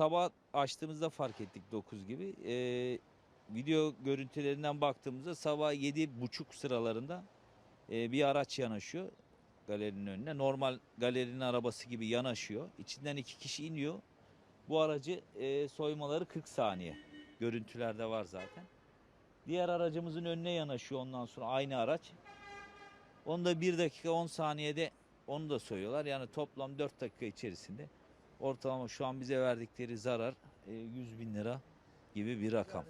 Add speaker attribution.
Speaker 1: sabah açtığımızda fark ettik 9 gibi. Ee, video görüntülerinden baktığımızda sabah 7.30 sıralarında e, bir araç yanaşıyor galerinin önüne. Normal galerinin arabası gibi yanaşıyor. İçinden iki kişi iniyor. Bu aracı e, soymaları 40 saniye. Görüntülerde var zaten. Diğer aracımızın önüne yanaşıyor ondan sonra aynı araç. Onu da 1 dakika 10 saniyede onu da soyuyorlar. Yani toplam 4 dakika içerisinde ortalama şu an bize verdikleri zarar e, 100 bin lira gibi bir rakam.